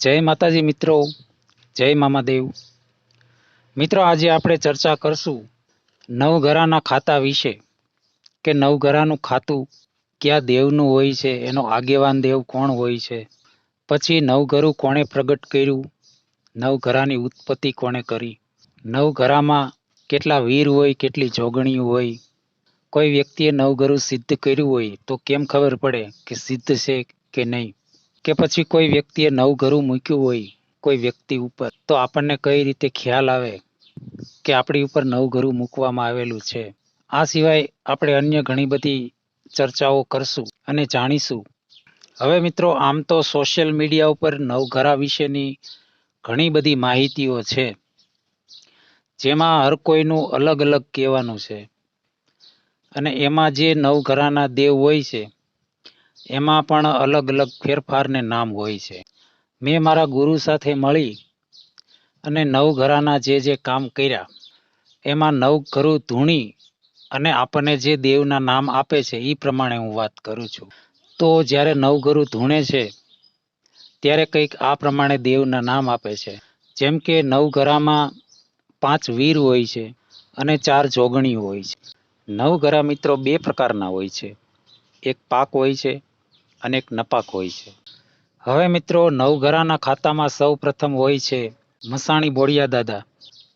જય માતાજી મિત્રો, જય મામાદેવ મિત્રો, આજે આપણે ચર્ચા કરશું નવઘરાના ખાતા વિશે કે નવઘરાનું ખાતું કયા દેવનું હોય છે, એનો આગેવાન દેવ કોણ હોય છે, પછી નવઘરું કોણે પ્રગટ કર્યું, નવઘરાની ઉત્પત્તિ કોણે કરી, નવઘરામાં કેટલા વીર હોય, કેટલી જોગણી હોય, કોઈ વ્યક્તિએ નવઘરું સિદ્ધ કર્યું હોય તો કેમ ખબર પડે કે સિદ્ધ છે કે નહીં? કે પછી કોઈ વ્યક્તિએ નવઘરું મૂક્યું હોય, કોઈ વ્યક્તિ ઉપર, તો આપણને કઈ રીતે ખ્યાલ આવે કે આપણી ઉપર નવઘરું મૂકવામાં આવેલું છે? આ સિવાય આપણે અન્ય ઘણી બધી ચર્ચાઓ કરશું અને જાણીશું. હવે મિત્રો, આમ તો સોશિયલ મીડિયા ઉપર નવઘરા વિશેની ઘણી બધી માહિતીઓ છે, જેમાં હર કોઈનું અલગ અલગ કહેવાનું છે. અને એમાં જે નવઘરાના દેવ હોય છે એમાં પણ અલગ અલગ ફેરફારને નામ હોય છે. મેં મારા ગુરુ સાથે મળી અને નવઘરાના જે જે કામ કર્યા, એમાં નવઘરું ધૂણી અને આપણને જે દેવના નામ આપે છે એ પ્રમાણે હું વાત કરું છું. તો જ્યારે નવઘરું ધૂણે છે, ત્યારે કંઈક આ પ્રમાણે દેવના નામ આપે છે. જેમ કે નવઘરામાં પાંચ વીર હોય છે અને ચાર જોગણી હોય છે. નવઘરા મિત્રો બે પ્રકારના હોય છે. એક પાક હોય છે અને એક નપાક હોય છે. હવે મિત્રો નવઘરાના ખાતામાં સૌ પ્રથમ હોય છે મસાણી બોળિયા દાદા.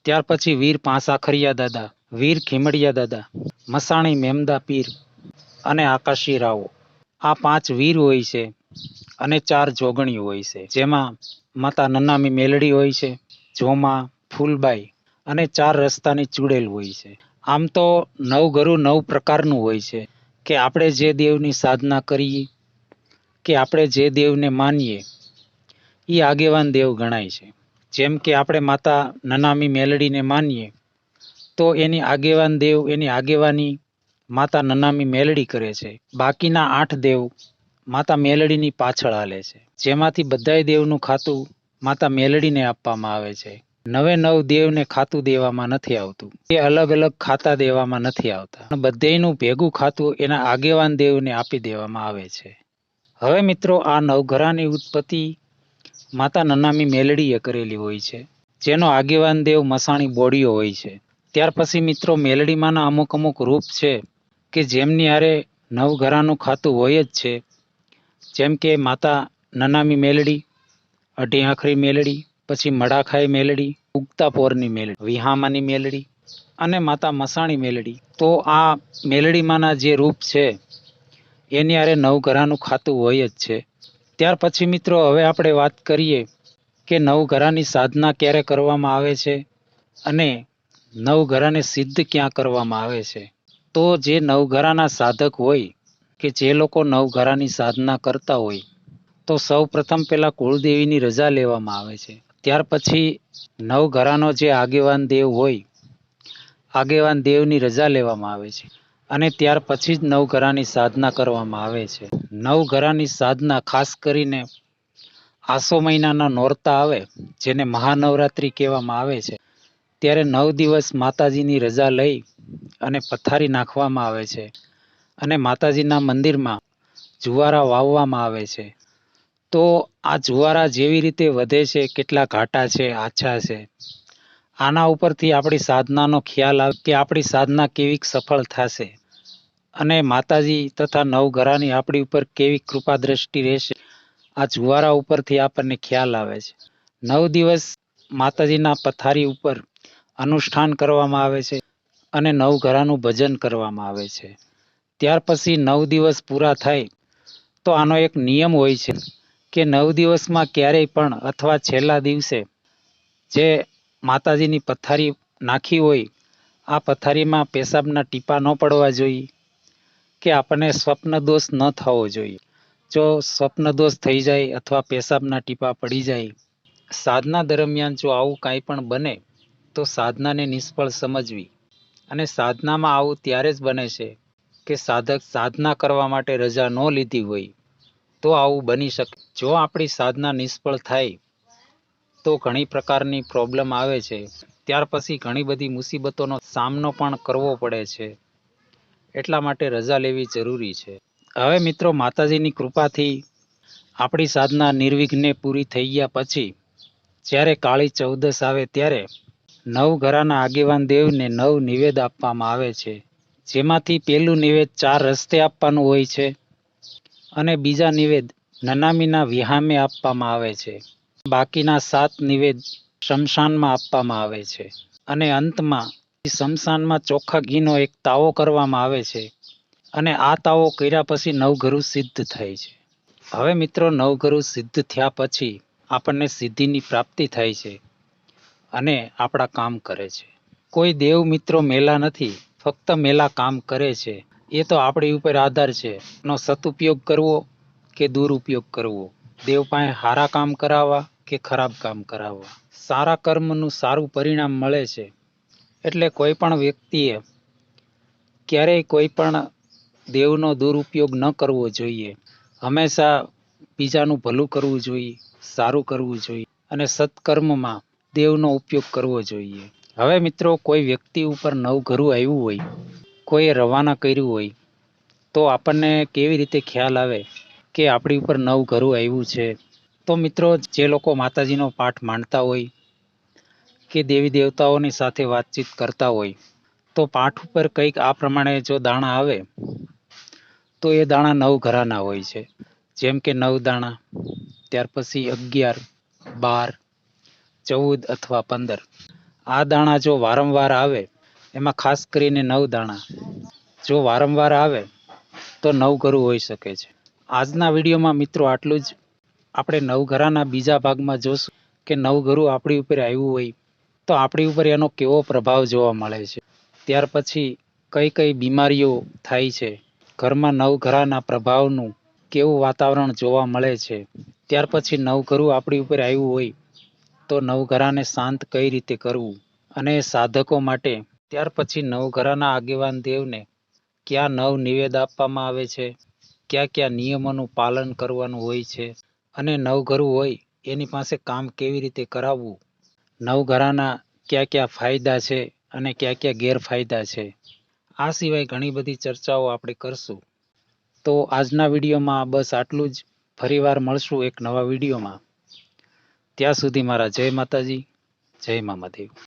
ત્યાર પછી વીર પાંસાખરિયા દાદા, વીર ખીમડિયા દાદા, મસાણી મેમદા પીર અને આકાશી રાવો. આ પાંચ વીર હોય છે અને ચાર જોગણી હોય છે. જેમાં માતા નનામી મેલડી હોય છે, જોમા, ફૂલબાઈ અને ચાર રસ્તાની ચૂડેલ હોય છે. આમ તો નવ ગરુ નવ પ્રકારનું હોય છે કે આપણે જે દેવની સાધના કરીએ કે આપણે જે દેવને માનીએ એ આગેવાન દેવ ગણાય છે. જેમ કે આપણે માતા નનામી મેલડીને માનીએ, તો એની આગેવાન દેવ, એની આગેવાની માતા નનામી મેલડી કરે છે. બાકીના આઠ દેવ માતા મેલડીની પાછળ હાલે છે. જેમાંથી બધાય દેવનું ખાતું માતા મેલડીને આપવામાં આવે છે. નવે નવ દેવને ખાતું દેવામાં નથી આવતું. એ અલગ અલગ ખાતા દેવામાં નથી આવતા. બધેનું ભેગું ખાતું એના આગેવાન દેવને આપી દેવામાં આવે છે. હવે મિત્રો આ નવઘરાની ઉત્પત્તિ માતા નનામી મેલડીએ કરેલી હોય છે, જેનો આગેવાન દેવ મસાણી બોડીઓ હોય છે. ત્યાર પછી મિત્રો મેલડીમાંના અમુક અમુક રૂપ છે કે જેમની હારે નવઘરાનું ખાતું હોય જ છે. જેમ કે માતા નનામી મેલડી અઢી આખરી મેલડી, પછી મડાખાઈ મેલડી ઉગતા પોરની મેલડી, વિહામાની મેલડી અને માતા મસાણી મેલડી. તો આ મેલડીમાંના જે રૂપ છે એની આરે નવઘરાનું ખાતું હોય જ છે. ત્યાર પછી મિત્રો, હવે આપણે વાત કરીએ કે નવઘરાની સાધના ક્યારે કરવામાં આવે છે અને નવઘરાને સિદ્ધ ક્યાં કરવામાં આવે છે. તો જે નવઘરાના સાધક હોય કે જે લોકો નવઘરાની સાધના કરતા હોય, તો સૌ પ્રથમ પેલા કુળદેવીની રજા લેવામાં આવે છે. ત્યાર પછી નવઘરાનો જે આગેવાન દેવ હોય, આગેવાન દેવની રજા લેવામાં આવે છે. અને ત્યાર પછી જ નવઘરાની સાધના કરવામાં આવે છે. નવઘરાની સાધના ખાસ કરીને આસો મહિનાના નોરતા આવે, જેને મહાનવરાત્રિ કહેવામાં આવે છે, ત્યારે નવ દિવસ માતાજીની રજા લઈ અને પથારી નાખવામાં આવે છે અને માતાજીના મંદિરમાં જુવારા વાવવામાં આવે છે. તો આ જુવારા જેવી રીતે વધે છે, કેટલા ઘાટા છે, આછા છે આના ઉપરથી આપણી સાધનાનો ખ્યાલ આવે કે આપણી સાધના કેવી સફળ થશે. અને માતાજી તથા નવઘરાની આપણી ઉપર કેવી કૃપા દ્રષ્ટિ રહેશે, આ જુવારા ઉપરથી આપણને ખ્યાલ આવે છે. નવ દિવસ માતાજીના પથારી ઉપર અનુષ્ઠાન કરવામાં આવે છે અને નવઘરાનું ભજન કરવામાં આવે છે. ત્યાર પછી નવ દિવસ પૂરા થાય તો આનો એક નિયમ હોય છે કે નવ દિવસમાં ક્યારેય પણ અથવા છેલ્લા દિવસે જે માતાજીની પથારી નાખી હોય, આ પથારીમાં પેશાબના ટીપા ન પડવા જોઈએ કે આપણને સ્વપ્ન દોષ ન થવો જોઈએ. જો સ્વપ્ન દોષ થઈ જાય અથવા પેશાબના ટીપા પડી જાય, સાધના દરમિયાન જો આવું કાંઈ પણ બને, તો સાધનાને નિષ્ફળ સમજવી. અને સાધનામાં આવું ત્યારે જ બને છે કે સાધક સાધના કરવા માટે રજા ન લીધી હોય, તો આવું બની શકે. જો આપણી સાધના નિષ્ફળ થાય તો ઘણી પ્રકારની પ્રોબ્લેમ આવે છે. ત્યાર પછી ઘણી બધી મુસીબતોનો સામનો પણ કરવો પડે છે. એટલા માટે રજા લેવી જરૂરી છે. હવે મિત્રો, માતાજીની કૃપાથી આપણી સાધના નિર્વિઘ્ને પૂરી થઈ ગયા પછી, જ્યારે કાળી ચૌદસ આવે ત્યારે નવ ઘરાના આગેવાન દેવને નવ નિવેદ આપવામાં આવે છે. જેમાંથી પહેલું નિવેદ ચાર રસ્તે આપવાનું હોય છે અને બીજા નિવેદ નનામીના વિહામે આપવામાં આવે છે. બાકીના સાત નિવેદ શમશાનમાં આપવામાં આવે છે અને અંતમાં શમશાનમાં ચોખ્ખા ઘીનો એક તાવો કરવામાં આવે છે અને આ તાવો કર્યા પછી નવઘરું સિદ્ધ થાય છે. હવે મિત્રો નવઘરું સિદ્ધ થયા પછી આપણને સિદ્ધિની પ્રાપ્તિ થાય છે અને આપણા કામ કરે છે. કોઈ દેવ મિત્રો મેલા નથી, ફક્ત મેલા કામ કરે છે. એ તો આપણી ઉપર આધાર છે. નો સદુપયોગ કરવો કે દુરુપયોગ કરવો? દેવ પાસે સારા કામ કરાવવા કે ખરાબ કામ કરાવવા. સારા કર્મનું સારું પરિણામ મળે છે. એટલે કોઈ પણ વ્યક્તિએ ક્યારેય કોઈ પણ દેવનો દુરુપયોગ ન કરવો જોઈએ. હંમેશા બીજાનું ભલું કરવું જોઈએ, સારું કરવું જોઈએ અને સત્કર્મમાં દેવનો ઉપયોગ કરવો જોઈએ. હવે મિત્રો, કોઈ વ્યક્તિ ઉપર નવઘરું આવ્યું હોય, કોઈએ રવાના કર્યું હોય, તો આપણને કેવી રીતે ખ્યાલ આવે કે આપણી ઉપર નવઘરું આવ્યું છે? તો મિત્રો, જે લોકો માતાજીનો પાઠ માનતા હોય કે દેવી દેવતાઓની સાથે વાતચીત કરતા હોય, તો પાઠ ઉપર કંઈક આ પ્રમાણે જો દાણા આવે, તો એ દાણા નવ ઘરાના હોય છે. જેમ કે નવ દાણા, ત્યાર પછી અગિયાર, બાર, ચૌદ અથવા પંદર. આ દાણા જો વારંવાર આવે, એમાં ખાસ કરીને નવ દાણા, જો વારંવાર આવે, તો નવઘરું હોઈ શકે છે. આજના વિડીયોમાં મિત્રો આટલું જ. આપણે નવઘરાના બીજા ભાગમાં જોશું કે નવઘરું આપણી ઉપર આવ્યું હોય તો આપણી ઉપર એનો કેવો પ્રભાવ જોવા મળે છે. ત્યાર પછી કઈ કઈ બીમારીઓ થાય છે. ઘરમાં નવઘરાના પ્રભાવનું કેવું વાતાવરણ જોવા મળે છે. ત્યાર પછી નવઘરું આપણી ઉપર આવ્યું હોય તો નવઘરાને શાંત કઈ રીતે કરવું અને સાધકો માટે ત્યાર પછી નવઘરાના આગેવાન દેવને ક્યાં નવ નિવેદ આપવામાં આવે છે? કયા કયા નિયમોનું પાલન કરવાનું હોય છે? અને નવઘરું હોય, એની પાસે કામ કેવી રીતે કરાવવું? નવઘરાના કયા કયા ફાયદા છે અને કયા કયા ગેરફાયદા છે? આ સિવાય ઘણી બધી ચર્ચાઓ આપણે કરશું. તો આજના વિડીયોમાં બસ આટલું જ. ફરીવાર મળશું એક નવા વિડીયોમાં. ત્યાં સુધી મારા જય માતાજી, જય મામાદેવ